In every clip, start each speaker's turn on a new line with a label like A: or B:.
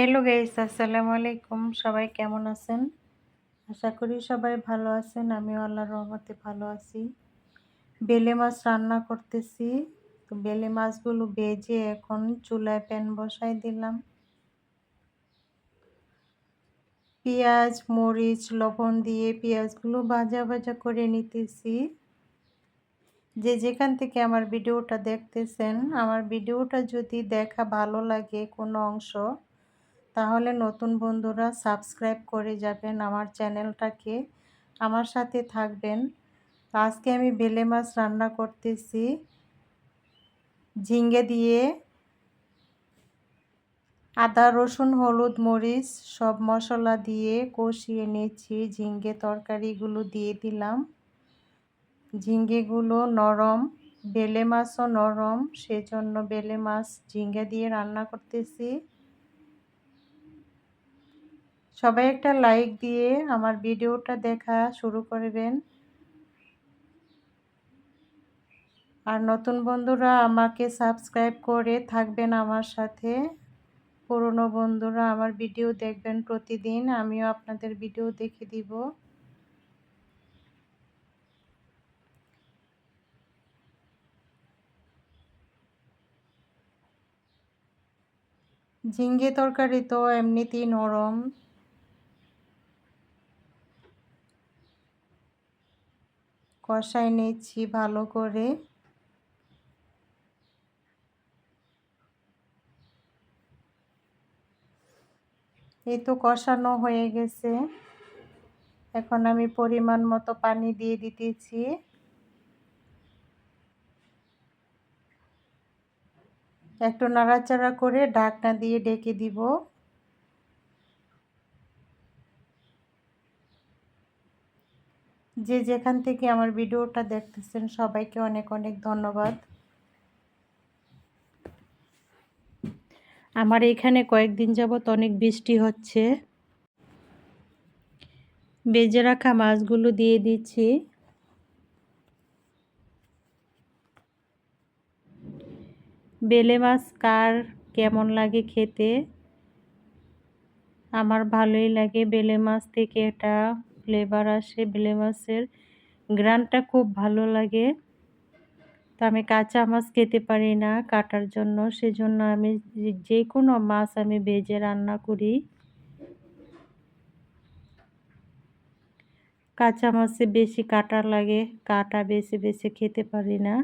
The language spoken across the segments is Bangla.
A: হ্যালো গাইস আসসালামু আলাইকুম সবাই কেমন আছেন? আশা করি সবাই ভালো আছেন। আমিও আল্লাহর রহমতে ভালো আছি। বেলে মাছ রান্না করতেছি। তো বেলে মাছগুলো বেজে এখন চুলায় প্যান বসাই দিলাম। পেঁয়াজ, মরিচ, লবণ দিয়ে পেঁয়াজগুলো ভাজা ভাজা করে নিতেছি। যে যেখান থেকে আমার ভিডিওটা দেখতেছেন, আমার ভিডিওটা যদি দেখা ভালো লাগে কোনো অংশ তাহলে নতুন বন্ধুরা সাবস্ক্রাইব করে যাবেন আমার চ্যানেলটাকে। আমার সাথে থাকবেন। আজকে আমি বেলে মাছ রান্না করতেছি। ঝিঙ্গে দিয়ে আদা, রসুন, হলুদ, মরিচ সব মশলা দিয়ে কষিয়ে নিয়েছি। ঝিঙ্গে তরকারিগুলো দিয়ে দিলাম। ঝিঙ্গেগুলো নরম, বেলে মাছও নরম, সেজন্য বেলে মাছ ঝিঙ্গে দিয়ে রান্না করতেছি। সবাই একটা লাইক দিয়ে আমার ভিডিওটা দেখা শুরু করবেন। আর নতুন বন্ধুরা আমাকে সাবস্ক্রাইব করে থাকবেন আমার সাথে। পুরনো বন্ধুরা আমার ভিডিও দেখবেন প্রতিদিন, আমিও আপনাদের ভিডিও দেখে দিব। ঝিঙ্গে তরকারি তো এমনিতেই নরম। কষাই নিচ্ছি ভালো করে। এই তো কষানো হয়ে গেছে। এখন আমি পরিমাণ মতো পানি দিয়ে দিতেছি। একটু নাড়াচাড়া করে ঢাকনা দিয়ে ডেকে দিব। যে যেখান থেকে আমার ভিডিওটা দেখতেছেন, সবাইকে অনেক অনেক ধন্যবাদ। আমার এখানে কয়েকদিন যাবৎ অনেক বৃষ্টি হচ্ছে। বেজে রাখা মাছগুলো দিয়ে দিচ্ছি। বেলে মাছ কার কেমন লাগে খেতে? আমার ভালোই লাগে বেলে মাছ থেকে এটা। ফ্লেভার আসে বেলে মাছের গ্রানটা খুব ভালো লাগে। তো আমি কাঁচা মাছ খেতে পারি না কাটার জন্য, সেজন্য আমি যে কোনো মাছ আমি ভেজে রান্না করি। কাঁচা মাছে বেশি কাটা লাগে, কাটা বেশি বেশি খেতে পারি না।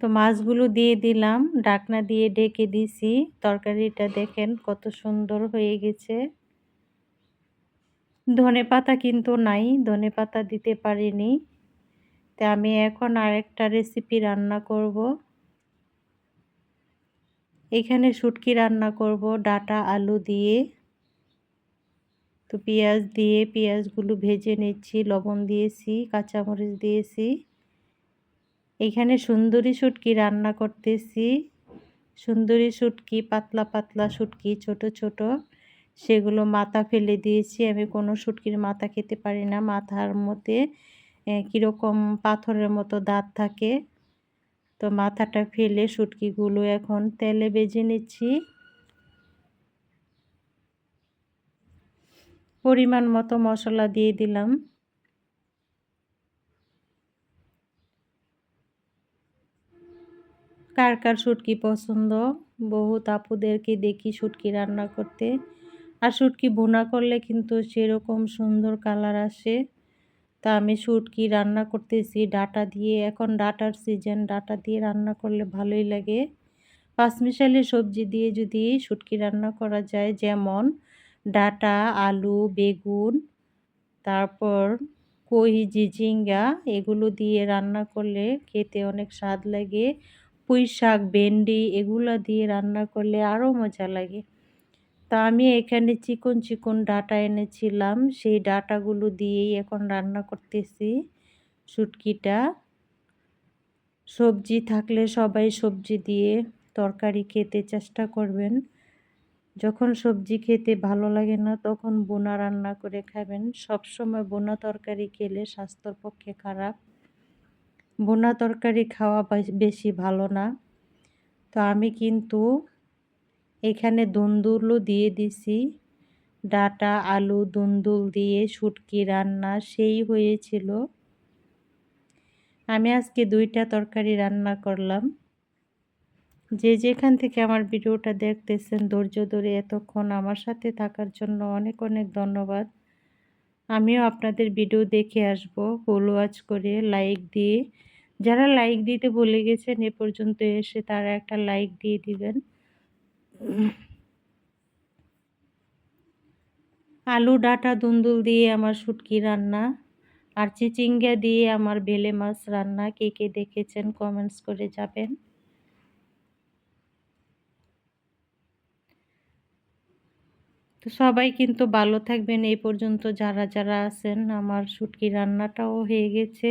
A: তো মাছগুলো দিয়ে দিলাম, ডাকনা দিয়ে ডেকে দিছি। তরকারিটা দেখেন কত সুন্দর হয়ে গেছে। ধনে পাতা কিন্তু নাই, ধনে পাতা দিতে পারিনি। তো আমি এখন আরেকটা রেসিপি রান্না করব। এখানে শুটকি রান্না করব, ডাটা আলু দিয়ে। তো পেঁয়াজ দিয়ে, পেঁয়াজগুলো ভেজে নিচ্ছি, লবণ দিয়েছি, কাঁচামরিচ দিয়েছি। এখানে সুন্দরী শুটকি রান্না করতেছি। সুন্দরী শুটকি, পাতলা পাতলা শুটকি, ছোট ছোট। সেগুলো মাথা ফেলে দিয়েছি। আমি কোনো শুটকির মাথা খেতে পারি না। মাথার মধ্যে কীরকম পাথরের মতো দাঁত থাকে। তো মাথাটা ফেলে শুটকিগুলো এখন তেলে বেজে নিচ্ছি। পরিমাণ মতো মশলা দিয়ে দিলাম। কার কার শুটকি পছন্দ? বহুত আপুদেরকে দেখি শুটকি রান্না করতে। আর শুটকি বোনা করলে কিন্তু সেরকম সুন্দর কালার আসে। তা আমি শুটকি রান্না করতেছি ডাটা দিয়ে। এখন ডাটার সিজন ডাটা দিয়ে রান্না করলে ভালোই লাগে। পাঁচমিশালি সবজি দিয়ে যদি শুটকি রান্না করা যায়, যেমন ডাটা, আলু, বেগুন, তারপর কই জিজিঙ্গা এগুলো দিয়ে রান্না করলে খেতে অনেক স্বাদ লাগে। পুঁই শাক ভেন্ডি এগুলো দিয়ে রান্না করলে আরও মজা লাগে। তা আমি এখানে চিকন চিকন ডাটা এনেছিলাম। সেই ডাটাগুলো দিয়েই এখন রান্না করতেছি শুটকিটা। সবজি থাকলে সবাই সবজি দিয়ে তরকারি খেতে চেষ্টা করবেন। যখন সবজি খেতে ভালো লাগে না, তখন বোনা রান্না করে খাবেন। সব সময় বোনা তরকারি খেলে স্বাস্থ্যর পক্ষে খারাপ। বোনা তরকারি খাওয়া বেশি ভালো না। তো আমি কিন্তু এখানে দুন্দুলও দিয়ে দিছি। ডাটা, আলু, দুন্দুল দিয়ে শুটকি, রান্না সেই হয়েছিল। আমি আজকে দুইটা তরকারি রান্না করলাম। যে যেখান থেকে আমার ভিডিওটা দেখতেছেন, ধৈর্য ধরে এতক্ষণ আমার সাথে থাকার জন্য অনেক অনেক ধন্যবাদ। আমিও আপনাদের ভিডিও দেখে আসব। ফলো ওয়াচ করে, লাইক দিয়ে যারা লাইক দিতে বলে গেছেন, এ পর্যন্ত এসে তারা একটা লাইক দিয়ে দিবেন। আলু, ডাটা, দুন্দুল দিয়ে আমার শুটকি রান্না আর চিচিঙ্গা দিয়ে আমার বেলে মাছ রান্না। কে কে দেখেছেন কমেন্টস করে যাবেন। তো সবাই কিন্তু ভালো থাকবেন। এই পর্যন্ত যারা যারা আছেন, আমার শুটকি রান্নাটাও হয়ে গেছে।